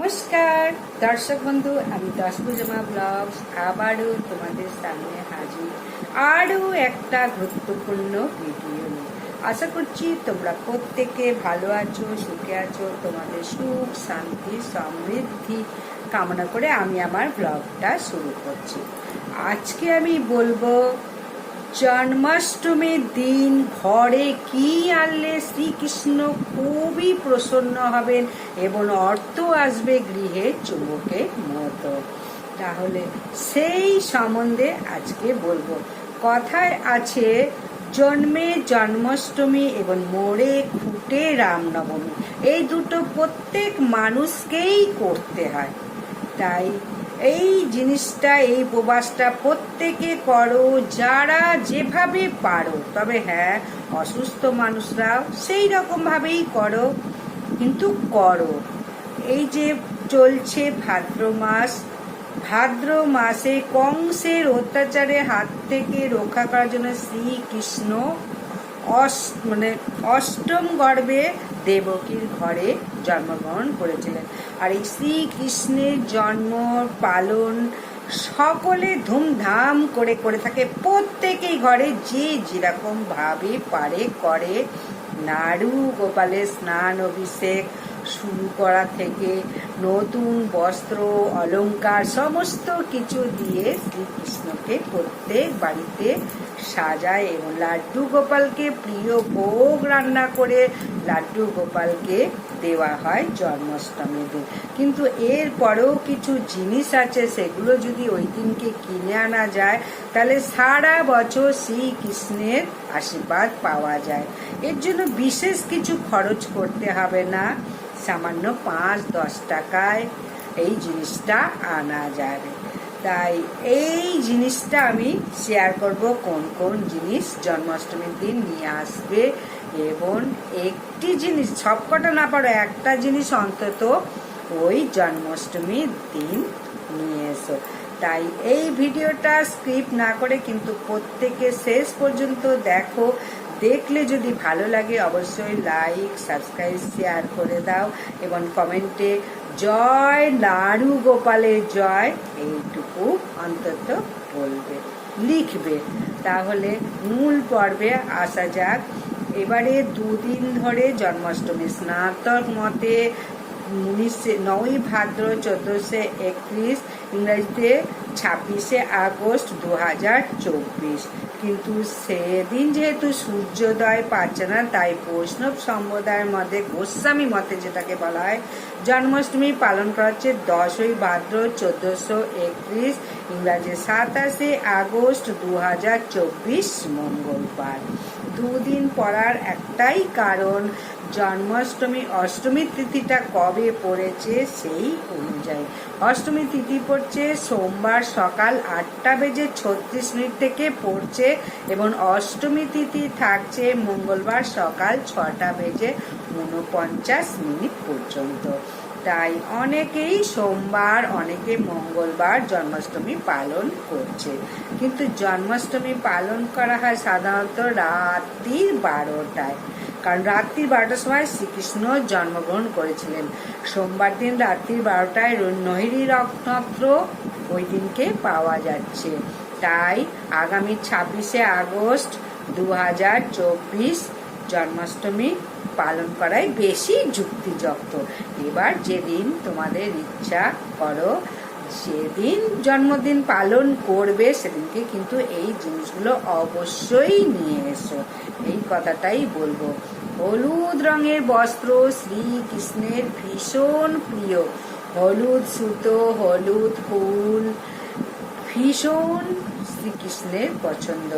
নমস্কার। দর্শক বন্ধু, আমি দশভুজমা ব্লগস। আবারও তোমাদের সামনে হাজির। আরও একটা গুরুত্বপূর্ণ ভিডিও আশা করছি তোমরা প্রত্যেকে ভালো আছো, সুখে আছো। তোমাদের সুখ, শান্তি, সমৃদ্ধি কামনা করে আমি আমার ব্লগটা শুরু করছি। আজকে আমি বলব জন্মাষ্টমীর দিন ঘরে কি আনলে শ্রীকৃষ্ণ খুবই প্রসন্ন হবেন এবং অর্থ আসবে গৃহে চুম্বকের মতো তাহলে সেই সম্বন্ধে আজকে বলব। কথায় আছে, জন্মে জন্মাষ্টমী এবং মোড়ে খুঁটে রামনবমী। এই দুটো প্রত্যেক মানুষকেই করতে হয়। তাই এই জিনিসটা, এই উপবাসটা প্রত্যেকে করো, যারা যেভাবে পারো। তবে হ্যাঁ অসুস্থ মানুষরা সেই রকমভাবেই করো, কিন্তু করো। এই যে চলছে ভাদ্র মাস, ভাদ্র মাসে কংসের অত্যাচারে হাত থেকে রক্ষা করার জন্য শ্রীকৃষ্ণ অস মানে অষ্টম গর্ভে দেবকীর ঘরে জন্মগ্রহণ করেছিলেন। আর এই শ্রীকৃষ্ণের জন্ম পালন সকলে ধুমধাম করে করে থাকে। প্রত্যেকেই ঘরে যে যেরকম ভাবে পারে, করে। নাড়ু গোপালের স্নান অভিষেক শুরু করা থেকে নতুন বস্ত্র, অলংকার, সমস্ত কিছু দিয়ে শ্রীকৃষ্ণকে প্রত্যেক বাড়িতে সাজায় এবং লাড্ডু গোপালকে প্রিয় ভোগ রান্না করে লাড্ডু গোপালকে দেওয়া হয় জন্মাষ্টমীর দিন। কিন্তু এর পরেও কিছু জিনিস আছে, সেগুলো যদি ওই দিনকে কিনে আনা যায়, তাহলে সারা বছর শ্রীকৃষ্ণের আশীর্বাদ পাওয়া যায়। এর জন্য বিশেষ কিছু খরচ করতে হবে না। সামান্য পাঁচ দশ টাকায় এই জিনিসটা আনা যাবে। তাই এই জিনিসটা আমি শেয়ার করব কোন কোন জিনিস জন্মাষ্টমীর দিন নিয়ে আসবে এবং একটি জিনিস, সবকটা না পারো, একটা জিনিস অন্তত ওই জন্মাষ্টমীর দিন নিয়ে এসো। তাই এই ভিডিওটা স্ক্রিপ্ট না করে কিন্তু প্রত্যেকে শেষ পর্যন্ত দেখো। দেখলে যদি ভালো লাগে, অবশ্যই লাইক, সাবস্ক্রাইব শেয়ার করে দাও এবং কমেন্টে জয় লাড়ু গোপালের জয়, এইটুকু অন্তত বলবে, লিখবে। তাহলে মূল পর্বে আসা যাক। এবারে দুদিন ধরে জন্মাষ্টমী, স্নাতক মতে উনিশে, নয় ভাদ্র চোদ্দোশো একত্রিশ, ইংরেজিতে ছাব্বিশে আগস্ট দু হাজার চব্বিশ। কিন্তু সেদিন যেহেতু সূর্যোদয় পাচ্ছে না তাই বৈষ্ণব সম্প্রদায়ের মধ্যে গোস্বামী মতে যেটাকে বলা হয়, জন্মাষ্টমী পালন করা হচ্ছে দশই ভাদ্র চোদ্দশো একত্রিশ ইংরাজি সাতাশে আগস্ট দু হাজার চব্বিশ মঙ্গলবার। দুদিন পড়ার একটাই কারণ জন্মাষ্টমী, অষ্টমী তিথিটা কবে পড়েছে সেই অনুযায়ী। অষ্টমী তিথি পড়ছে সোমবার সকাল আটটা বেজে ছত্রিশ মিনিট থেকে পড়ছে এবং অষ্টমী তিথি থাকছে মঙ্গলবার সকাল ছটা বেজে উনপঞ্চাশ মিনিট পর্যন্ত। তাই অনেকেই সোমবার, অনেকে মঙ্গলবার জন্মাষ্টমী পালন করছে। কিন্তু জন্মাষ্টমী পালন করা হয় সাধারণত রাত্রির বারোটায়। কারণ রাত্রি বারোটার সময় শ্রীকৃষ্ণ জন্মগ্রহণ করেছিলেন। সোমবার দিন রাত্রি বারোটায় নহিরি নক্ষত্র ওই দিনকে পাওয়া যাচ্ছে। তাই আগামী ছাব্বিশে আগস্ট দু হাজার চব্বিশ জন্মাষ্টমী পালন করাই বেশি যুক্তিযুক্ত। এবার যেদিন তোমাদের ইচ্ছা করো, যেদিন জন্মদিন পালন করবে, সেদিনকে কিন্তু এই জিনিসগুলো অবশ্যই নিয়ে এসো। এই কথাটাই বলব। হলুদ রঙের বস্ত্র শ্রীকৃষ্ণের ভীষণ প্রিয়। হলুদ সুতো, হলুদ ফুল, ভীষণ শ্রীকৃষ্ণের পছন্দ।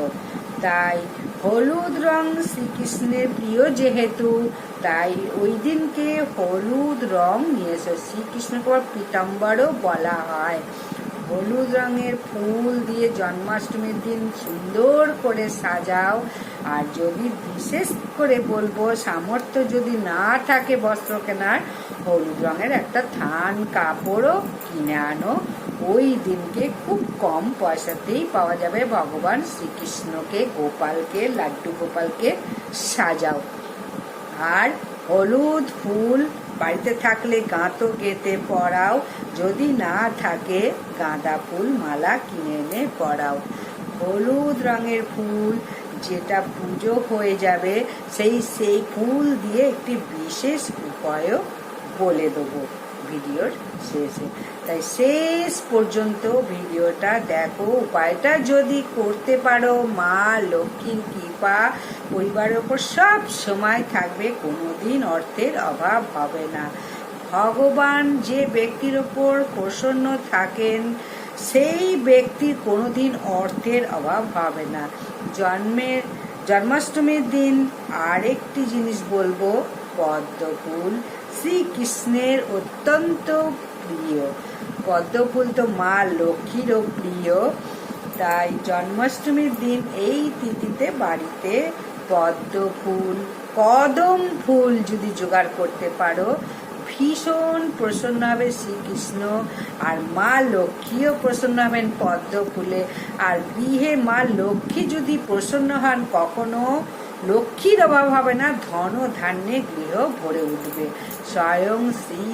তাই হলুদ রং শ্রীকৃষ্ণের প্রিয় যেহেতু, তাই ওই দিনকে হলুদ রং নিয়ে এসো শ্রীকৃষ্ণকে পীতাম্বরও বলা হয়। হলুদ রঙের ফুল দিয়ে জন্মাষ্টমীর দিন সুন্দর করে সাজাও। আর যদি বিশেষ করে বলব, সামর্থ্য যদি না থাকে বস্ত্র কেনার, হলুদ রঙের একটা থান, কাপড়ও কিনে আনো। ওই দিনকে খুব কম পয়সাতেই পাওয়া যাবে ভগবান শ্রীকৃষ্ণকে, গোপালকে, লাড্ডু গোপালকে সাজাও। আর হলুদ ফুল বাড়িতে থাকলে গাঁতো গেতে পড়াও যদি না থাকে, গাঁদা ফুল মালা কিনে এনে পরাও। হলুদ রঙের ফুল যেটা পুজো হয়ে যাবে, সেই সেই ফুল দিয়ে একটি বিশেষ উপায়ও বলে দেবো ভিডিওর শেষে। তাই শেষ পর্যন্ত ভিডিওটা দেখো। উপায়টা যদি করতে পারো, মা, লক্ষ্মীর কৃপা, পরিবারের ওপর সব সময় থাকবে, কোনোদিন অর্থের অভাব হবে না। ভগবান যে ব্যক্তির ওপর প্রসন্ন থাকেন, সেই ব্যক্তির কোনোদিন অর্থের অভাব হবে না। জন্মের, জন্মাষ্টমীর দিন আরেকটি জিনিস বলব পদ্ম ফুল শ্রীকৃষ্ণের অত্যন্ত প্রিয়। পদ্ম ফুল তো মা লক্ষ্মীরও প্রিয়। তাই জন্মাষ্টমীর দিন এই তিথিতে বাড়িতে পদ্ম ফুল কদম ফুল যদি জোগাড় করতে পারো ভীষণ প্রসন্ন হবে শ্রীকৃষ্ণ আর মা লক্ষ্মীও প্রসন্ন হবেন পদ্ম ফুলে আর গৃহে মা লক্ষ্মী যদি প্রসন্ন হন, কখনো লক্ষ্মীর অভাব হবে না, ধন ধান্যে গৃহ ভরে উঠবে। স্বয়ং শ্রী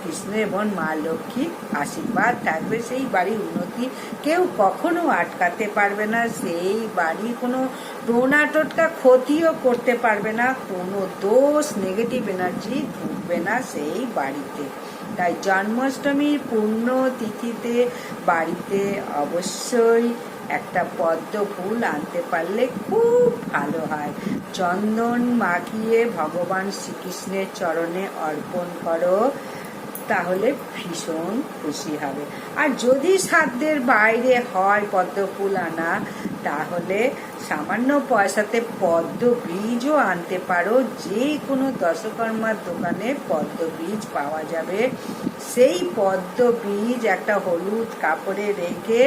কৃষ্ণ এবং মা লক্ষ্মীর আশীর্বাদ থাকবে, সেই বাড়ির উন্নতি কেউ কখনো আটকাতে পারবে না, সেই বাড়ি কোনো টোনা টোটকা ক্ষতিও করতে পারবে না, কোনো দোষ নেগেটিভ এনার্জি ঢুকবে না সেই বাড়িতে। তাই জন্মাষ্টমীর পূর্ণ তিথিতে বাড়িতে অবশ্যই একটা পদ্ম ফুল আনতে পারলে খুব ভালো হয়। চন্দন মাখিয়ে ভগবান শ্রীকৃষ্ণের চরণে অর্পণ করো, তাহলে ভীষণ খুশি হবে। আর যদি সাধ্যের বাইরে হয় পদ্ম ফুল আনা, তাহলে সামান্য পয়সাতে পদ্ম বীজও আনতে পারো। যে কোনো দশকর্মার দোকানে পদ্ম বীজ পাওয়া যাবে। সেই পদ্ম বীজ একটা হলুদ কাপড়ে রেখে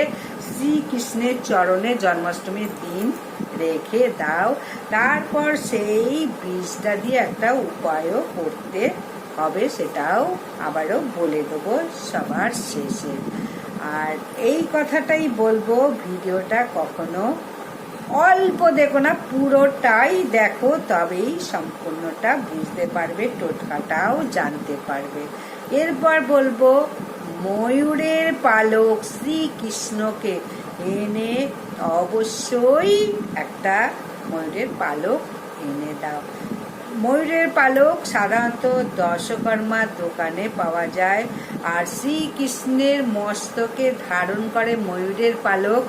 শ্রীকৃষ্ণের চরণে জন্মাষ্টমীর দিন রেখে দাও। তারপর সেই বীজটা দিয়ে একটা উপায়ও করতে হবে সেটাও আবারও বলে দেবো সবার শেষে। আর এই কথাটাই বলব, ভিডিওটা কখনো অল্প দেখো না, পুরোটাই দেখো, তবেই সম্পূর্ণটা বুঝতে পারবে, টোটকাটাও জানতে পারবে। এরপর বলব, ময়ূরের পালক শ্রীকৃষ্ণকে এনে অবশ্যই একটা ময়ূরের পালক এনে দাও। ময়ূরের পালক সাধারণত দশকর্মার দোকানে পাওয়া যায়, আর শ্রীকৃষ্ণের মস্তকে ধারণ করে ময়ূরের পালক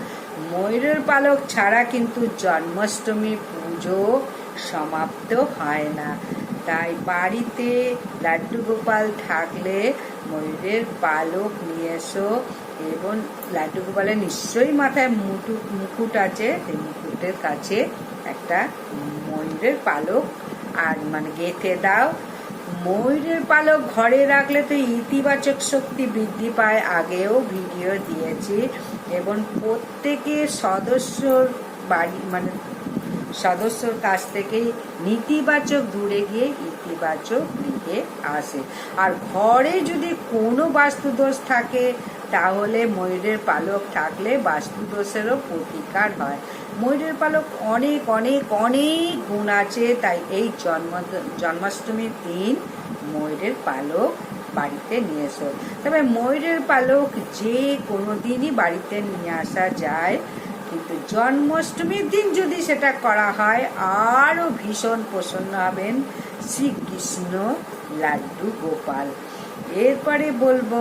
ময়ূরের পালক ছাড়া কিন্তু জন্মাষ্টমী পুজো সমাপ্ত হয় না। তাই বাড়িতে লাড্ডু গোপাল থাকলে ময়ূরের পালক নিয়ে এসো এবং লাড্ডু গোপালের নিশ্চয়ই মাথায় মুটু, মুকুট আছে। সেই মুকুটের কাছে একটা ময়ূরের পালক আর মানে গেঁথে দাও। ময়ূরের পালক ঘরে রাখলে তো ইতিবাচক শক্তি বৃদ্ধি পায়। আগেও ভিডিও দিয়েছি। এবং প্রত্যেকের সদস্যর বাড়ি মানে সদস্যর কাছ থেকেই নেতিবাচক দূরে গিয়ে ইতিবাচক দিকে আসে। আর ঘরে যদি কোনো বাস্তুদোষ থাকে, তাহলে ময়ূরের পালক থাকলে বাস্তুদোষেরও প্রতিকার হয়। ময়ূরের পালক অনেক অনেক অনেক গুণ আছে, তাই এই জন্ম, জন্মাষ্টমীর দিন ময়ূরের পালক বাড়িতে নিয়ে এসো। তবে ময়ূরের পালক যে কোনো দিনই বাড়িতে নিয়ে আসা যায়, কিন্তু জন্মাষ্টমীর দিন যদি সেটা করা হয়, আরও ভীষণ প্রসন্ন হবেন শ্রীকৃষ্ণ লাড্ডু গোপাল। এরপরে বলব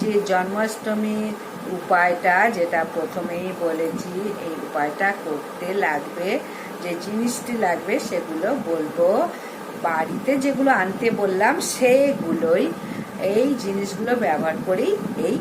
যে জন্মাষ্টমীর উপায়টা, যেটা প্রথমেই বলেছি, এই উপায়টা করতে লাগবে, যে জিনিসটি লাগবে সেগুলো বলব। বাড়িতে যেগুলো আনতে বললাম, সেগুলোই এই জিনিসগুলো ব্যবহার করেই এই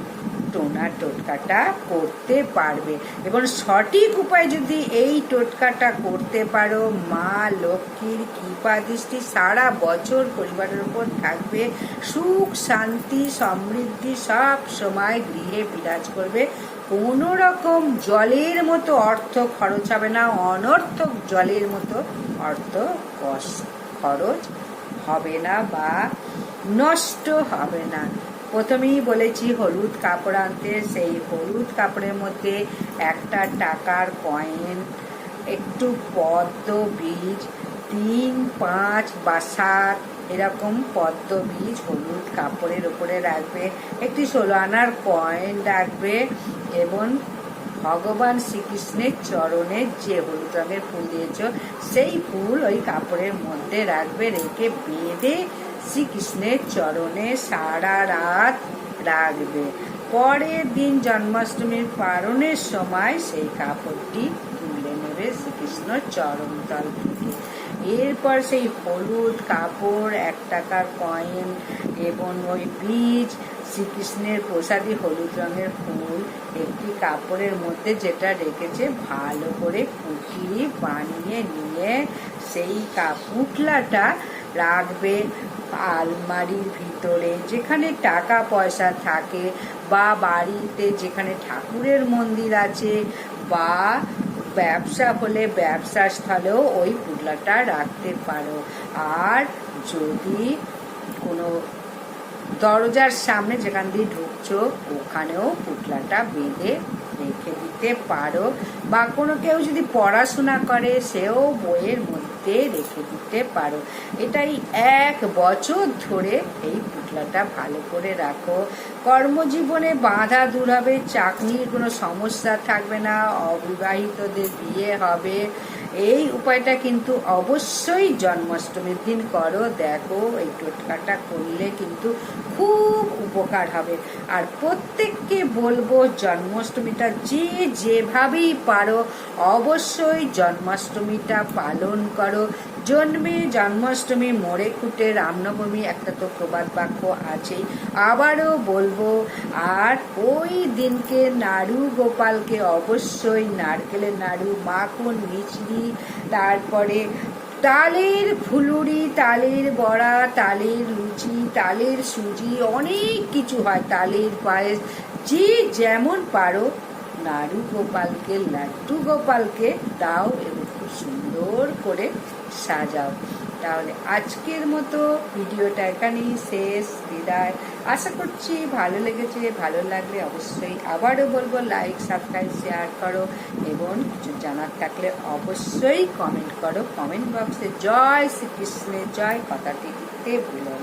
টোনা টোটকাটা করতে পারবে। এবং সঠিক উপায় যদি এই টোটকাটা করতে পারো, মা লক্ষ্মীর কৃপা দৃষ্টি সারা বছর পরিবারের উপর থাকবে। সুখ, শান্তি, সমৃদ্ধি সব সময় গৃহে বিরাজ করবে। কোনো রকম জলের মতো অর্থ খরচ হবে না, অনর্থক জলের মতো অর্থ খরচ হবে না বা নষ্ট হবে না। প্রথমেই বলেছি, হলুদ কাপড় আনতে। সেই হলুদ কাপড়ের মধ্যে একটা টাকার কয়েন একটু পদ্ম বীজ, তিন, পাঁচ বা সাত এরকম পদ্ম বীজ হলুদ কাপড়ের উপরে রাখবে। একটি ষোলো আনার কয়েন রাখবে এবং ভগবান শ্রীকৃষ্ণের চরণে যে হলুদ রঙের ফুল দিয়েছ, সেই ফুল ওই কাপড়ের মধ্যে রাখবে, রেখে বেঁধে শ্রীকৃষ্ণের চরণে সারা রাত রাখবে পরের দিন জন্মাষ্টমীর পালনের সময় সেই কাপড়টি তুলে নেবে শ্রীকৃষ্ণ চরণতল থেকে। এরপর সেই হলুদ কাপড়, এক টাকার কয়েন এবং ওই বীজ, শ্রীকৃষ্ণের প্রসাদী হলুদ রঙের ফুল, একটি কাপড়ের মধ্যে যেটা রেখেছে ভালো করে কুটিয়ে বানিয়ে নিয়ে সেই পুটলাটা রাখবে আলমারির ভিতরে। যেখানে টাকা পয়সা থাকে বা বাড়িতে যেখানে ঠাকুরের মন্দির আছে বা ব্যবসা হলে ব্যবসা স্থলেও ওই পুটলাটা রাখতে পারো। আর যদি কোনো দরজার সামনে যেখান দিয়ে ঢুকছো, ওখানেও পুতলাটা বেঁধে রেখে দিতে পারো বা কোনো কেউ যদি পড়াশোনা করে, সেও বইয়ের মধ্যে রেখে দিতে পারো। এটাই এক বছর ধরে এই পুতলাটা ভালো করে রাখো। কর্মজীবনে বাধা দূর হবে চাকরির কোনো সমস্যা থাকবে না, অবিবাহিতদের বিয়ে হবে। এই উপায়টা কিন্তু অবশ্যই জন্মাষ্টমীর দিন করো। দেখো, এই টোটকাটা করলে কিন্তু খুব উপকার হবে। আর প্রত্যেককে বলব, জন্মাষ্টমীটা যে যেভাবেই পারো, অবশ্যই জন্মাষ্টমীটা পালন করো। জন্মে জন্মাষ্টমী মোড়ে খুঁটে রামনবমী, একটা তো প্রবাদ বাক্য আছেই। আবারও বলব, আর ওই দিনকে নাড়ু গোপালকে অবশ্যই নারকেলের নাড়ু, মাখন মিচড়ি তারপরে তালের ফুলুরি, তালের বড়া, তালের লুচি, তালের সুজি, অনেক কিছু হয়, তালের পায়েস। যে যেমন পারো, নাড়ু গোপালকে, লাড্ডু গোপালকে দাও এবং খুব সুন্দর করে সাজাও। তাহলে আজকের মতো ভিডিওটা এখানেই শেষ। বিদায়। আশা করছি ভালো লেগেছে, ভালো লাগলে অবশ্যই আবারও বলব লাইক সাবস্ক্রাইব শেয়ার করো এবং কিছু জানার থাকলে অবশ্যই কমেন্ট করো। কমেন্ট বক্সে জয় শ্রীকৃষ্ণের জয় কথাটি দিতে ভুলো